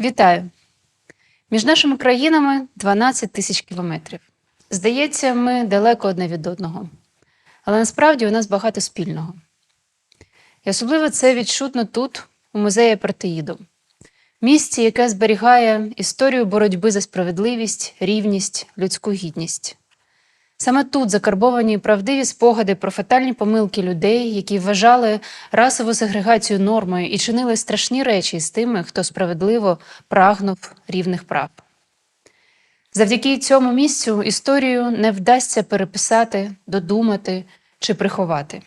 Вітаю! Між нашими країнами 12 тисяч кілометрів. Здається, ми далеко одне від одного. Але насправді у нас багато спільного. І особливо це відчутно тут, у музеї Партеїду, місці, яке зберігає історію боротьби за справедливість, рівність, людську гідність. Саме тут закарбовані правдиві спогади про фатальні помилки людей, які вважали расову сегрегацію нормою і чинили страшні речі з тими, хто справедливо прагнув рівних прав. Завдяки цьому місцю історію не вдасться переписати, додумати чи приховати.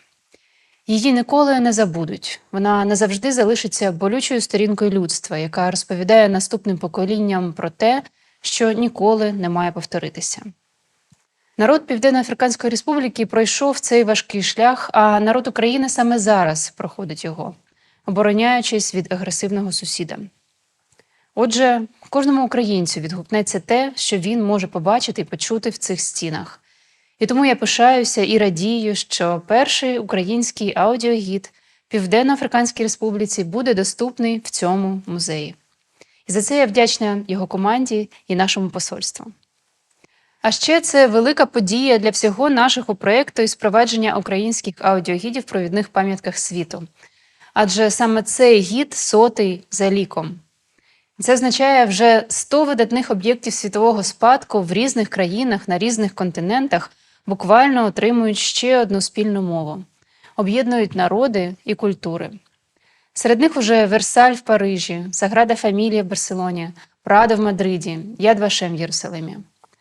Її ніколи не забудуть. Вона назавжди залишиться болючою сторінкою людства, яка розповідає наступним поколінням про те, що ніколи не має повторитися. Народ Південно-Африканської Республіки пройшов цей важкий шлях, а народ України саме зараз проходить його, обороняючись від агресивного сусіда. Отже, кожному українцю відгукнеться те, що він може побачити і почути в цих стінах. І тому я пишаюся і радію, що перший український аудіогід Південно-Африканській Республіці буде доступний в цьому музеї. І за це я вдячна його команді і нашому посольству. А ще це велика подія для всього нашого проєкту із впровадження українських аудіогідів провідних пам'ятках світу. Адже саме цей гід сотий за ліком. Це означає вже 100 видатних об'єктів світового спадку в різних країнах на різних континентах буквально отримують ще одну спільну мову, об'єднують народи і культури. Серед них уже Версаль в Парижі, Саграда Фамілія в Барселоні, Прадо в Мадриді, Яд Вашем в Єрусалимі.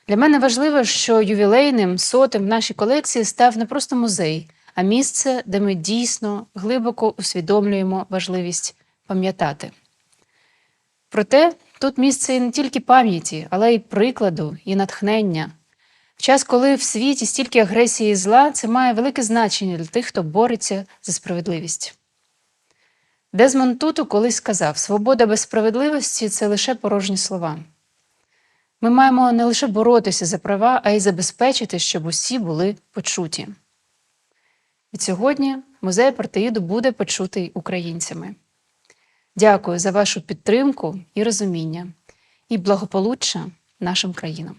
Для мене важливо, що ювілейним сотим в нашій колекції став не просто музей, а місце, де ми дійсно глибоко усвідомлюємо важливість пам'ятати. Проте тут місце і не тільки пам'яті, але й прикладу, і натхнення. В час, коли в світі стільки агресії і зла, це має велике значення для тих, хто бореться за справедливість. Дезмонд Туту колись сказав: свобода без справедливості це лише порожні слова. Ми маємо не лише боротися за права, а й забезпечити, щоб усі були почуті. Від сьогодні музей партеїду буде почутий українцями. Дякую за вашу підтримку і розуміння, і благополуччя нашим країнам.